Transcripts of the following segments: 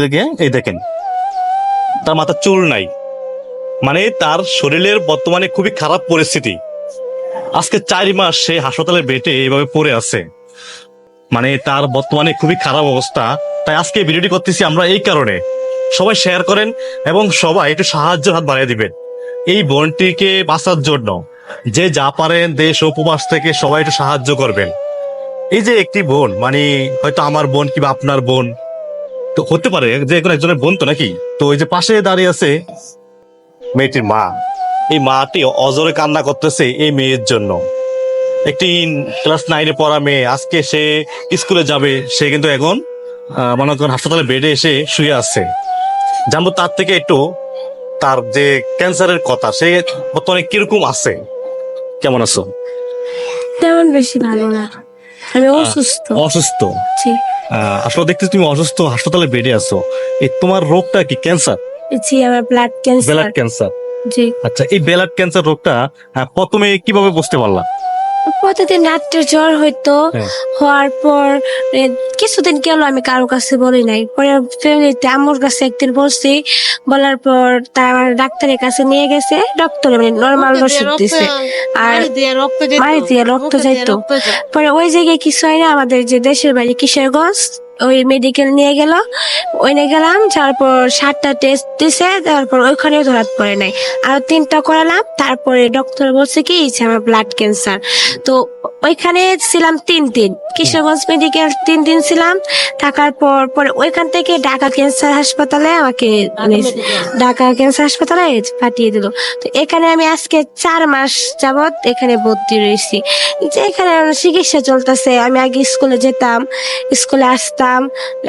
এই দেখেন, তার মাথার চুল নাই। মানে তার শরীরের বর্তমানে খুবই খারাপ পরিস্থিতি। আজকে চার মাস সে হাসপাতালে বেটে এইভাবে পড়ে আছে। মানে তার বর্তমানে খুবই খারাপ অবস্থা। তাই আজকে ভিডিওটি করতেছি আমরা এই কারণে। সবাই শেয়ার করেন এবং সবাই একটু সাহায্য হাত বাড়িয়ে দিবেন। এই বোনটিকে বাঁচার জন্য যে যা পারেন দেশ উপবাস থেকে সবাই একটু সাহায্য করবেন। এই যে একটি বোন মানে হয়তো আমার বোন কিংবা আপনার বোন তো হতে পারে যে কোনো একজনের বোন তো নাকি? তো ওই যে পাশে দাঁড়িয়ে আছে মেয়েটির মা এই মাটি অজরে কান্না করতেছে এই মেয়ের জন্য। একটি ক্লাস নাইনে পড়া মেয়ে আজকে সে স্কুলে যাবে সে কিন্তু এখন মনে করেন হাসপাতালে বেডে এসে শুয়ে আছে। জানব তার থেকে একটু তার যে ক্যান্সারের কথা সে বর্তমানে কীরকম আছে? কেমন আছো? তেমন বেশি ভালো না। আমি অসুস্থ। অসুস্থ? আসলে দেখতে তুমি অসুস্থ হাসপাতালে বেডে আছো। এই তোমার রোগটা কি ক্যান্সার? জি আমার ব্লাড ক্যান্সার ব্লাড ক্যান্সার। জি। আচ্ছা এই ব্লাড ক্যান্সার রোগটা প্রথমে কীভাবে বুঝতে পারলা? প্রতিদিন রাত্রে জ্বর হইতো হ্যাঁ। হওয়ার পর কিছুদিন গেল আমি কারও কাছে বলি নাই। পরে ফ্যামিলিতে আমার কাছে একদিন বলছি বলার পর তার আমার ডাক্তারের কাছে নিয়ে গেছে ডক্টর মানে নর্মাল ওষুধ দিছে। আর মারি দিয়ে রক্ত যাইতো। পরে ওই জায়গায় কিছু হয় না আমাদের যে দেশের বাড়ি কিশোরগঞ্জ ওই মেডিকেল নিয়ে গেল। ওইনে গেলাম, তারপর সাতটা টেস্ট দিছে, তারপর ওইখানেও ধরা পড়ে নাই। আর তিনটা করালাম, তারপরে ডক্টর বলছে কি আমার ব্লাড ক্যান্সার তো ওইখানে ছিলাম তিন দিন। কিশোরগঞ্জ মেডিকেল তিন দিন ছিলাম। থাকার পর পরে ওইখান থেকে ঢাকা ক্যান্সার হাসপাতালে আমাকে মানে ঢাকা ক্যান্সার হাসপাতালে পাঠিয়ে দিল। তো এখানে আমি আজকে চার মাস যাবত এখানে ভর্তি রয়েছি। যে এখানে চিকিৎসা চলতেছে আমি আগে স্কুলে যেতাম স্কুলে আসতাম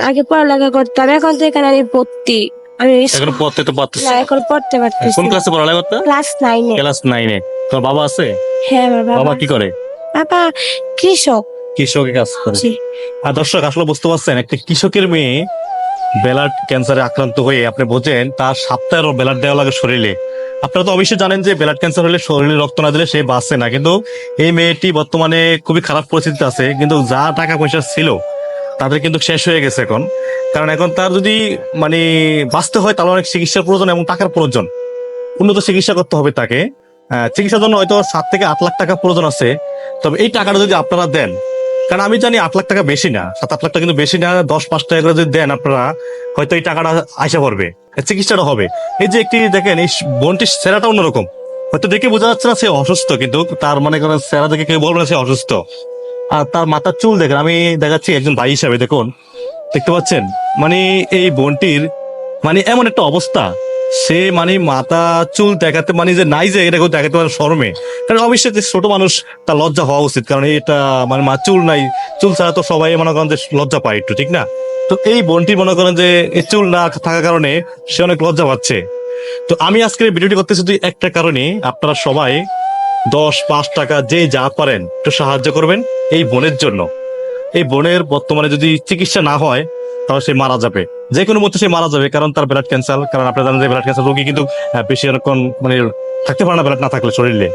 আগে পড়ালেখা করতাম। এখন তো এখানে আমি ভর্তি। আমি এখন পড়তে তো পারতেছ। না এখন পড়তে পারতেছি কোন ক্লাসে পড়ালেখা করতে? ক্লাস নাইনে। ক্লাস নাইনে। তোমার বাবা আছে? হ্যাঁ আমার বাবা বাবা কি করে? বাবা কৃষক। কৃষকের কাজ করে। আর দর্শক আসলে বুঝতে পারছেন একটা কৃষকের মেয়ে ব্লাড ক্যান্সারে আক্রান্ত হয়ে আপনি বোঝেন তার সপ্তাহেরও ব্লাড দেওয়া লাগে শরীরে। আপনারা তো অবশ্যই জানেন যে ব্লাড ক্যান্সার হলে শরীরে রক্ত না দিলে সে বাঁচে না। কিন্তু এই মেয়েটি বর্তমানে খুবই খারাপ পরিস্থিতিতে আছে। কিন্তু যা টাকা পয়সা ছিল তাদের কিন্তু শেষ হয়ে গেছে এখন। কারণ এখন তার যদি মানে বাঁচতে হয় তাহলে অনেক চিকিৎসার প্রয়োজন এবং টাকার প্রয়োজন। উন্নত চিকিৎসা করতে হবে তাকে। চিকিৎসার জন্য হয়তো সাত থেকে আট লাখ টাকা প্রয়োজন আছে। তবে এই টাকাটা যদি আপনারা দেন কারণ আমি জানি আট লাখ টাকা বেশি না। সাত, আট লাখ টাকা কিন্তু বেশি না, দশ, পাঁচ টাকা করে যদি দেন আপনারা, হয়তো এই টাকাটা আইসা পড়বে। চিকিৎসাটা হবে। এই যে একটি দেখেন, এই বোনটির সেরাটা অন্যরকম। হয়তো দেখে বোঝা যাচ্ছে না সে অসুস্থ, কিন্তু তার মানে করেন সেরা দেখে কেউ বলবে না সে অসুস্থ। আর তার মাথার চুল দেখেন, আমি দেখাচ্ছি একজন ভাই হিসাবে, দেখুন। দেখতে পাচ্ছেন? মানে এই বোনটির মানে এমন একটা অবস্থা। সে মানে মাথা, চুল দেখাতে মানে যে নাই যে, এটা কেউ দেখাতে পারে শরমে। কারণ অবশ্যই যে ছোট মানুষ, তার লজ্জা হওয়া উচিত। কারণ এটা মানে মা, চুল নাই। চুল ছাড়া তো সবাই মনে করেন যে লজ্জা পায় একটু, ঠিক না? তো এই বোনটি মনে করেন যে, এই চুল না থাকার কারণে সে অনেক লজ্জা পাচ্ছে। তো আমি আজকে এই ভিডিওটি করতে দুই একটা কারণে, আপনারা সবাই দশ, পাঁচ টাকা যে যা পারেন একটু সাহায্য করবেন এই বোনের জন্য। এই বোনের বর্তমানে যদি চিকিৎসা না হয় তাহলে সে মারা যাবে। যে কোনো মুহূর্তে সে মারা যাবে, কারণ তার ব্লাড ক্যান্সার কারণ আপনারা জানেন যে ব্লাড ক্যান্সার রোগী কিন্তু বেশি অনেকক্ষণ মানে থাকতে পারে না ব্লাড না থাকলে শরীরে।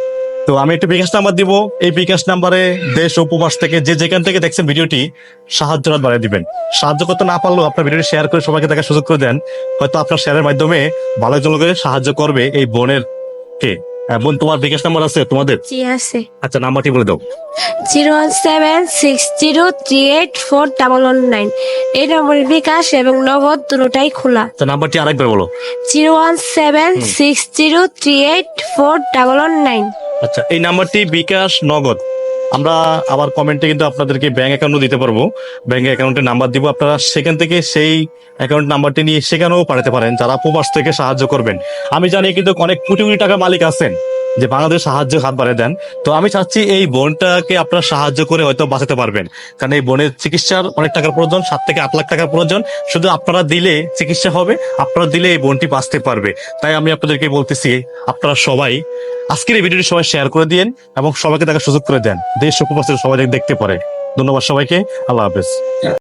তো আমি একটু বিকাশ নাম্বার দিব। এই বিকাশ নাম্বারে দেশ উপবাস থেকে যে যেখান থেকে দেখছেন ভিডিওটি, সাহায্য হাত বাড়িয়ে দিবেন। সাহায্য করতে না পারলেও আপনার ভিডিওটি শেয়ার করে সবাইকে দেখার সুযোগ করে দেন। হয়তো আপনার শেয়ারের মাধ্যমে ভালো একজন সাহায্য করবে এই বোনের কে। বোন তোমার বিকাশ নাম্বার আছে তোমাদের? জি আছে। আচ্ছা নাম্বারটি বলে দাও। Zero one seven six zero three eight four double one nine. এই নম্বরে বিকাশ এবং নগদ দুটোটাই খোলা। তো নাম্বারটি আরেকবার বলো। Zero one seven six zero three eight four double one nine. আচ্ছা এই নাম্বারটি বিকাশ নগদ। আমরা আবার কমেন্টে কিন্তু আপনাদেরকে ব্যাংক অ্যাকাউন্টও দিতে পারব। ব্যাংক অ্যাকাউন্টের নাম্বার দিব। আপনারা সেখান থেকে সেই অ্যাকাউন্ট নাম্বারটি নিয়ে সেখানেও পাঠাতে পারেন। যারা প্রবাস থেকে সাহায্য করবেন। আমি জানি কিন্তু অনেক কোটি কোটি টাকা মালিক আছেন। যে বাংলাদেশ সাহায্য হাত বাড়িয়ে দেন। তো আমি চাচ্ছি এই বোনটাকে আপনারা সাহায্য করে হয়তো বাঁচাতে পারবেন। কারণ এই বোনের চিকিৎসার অনেক টাকার প্রয়োজন, সাত থেকে আট লাখ টাকার প্রয়োজন। শুধু আপনারা দিলে চিকিৎসা হবে, আপনারা দিলে এই বোনটি বাঁচতে পারবে। তাই আমি আপনাদেরকে বলতেছি, আপনারা সবাই আজকের এই ভিডিওটি সবাই শেয়ার করে দিন এবং সবাইকে দেখার সুযোগ করে দেন। দেশ উপবাসের সবাই দেখতে পারে। ধন্যবাদ সবাইকে। আল্লাহ হাফেজ।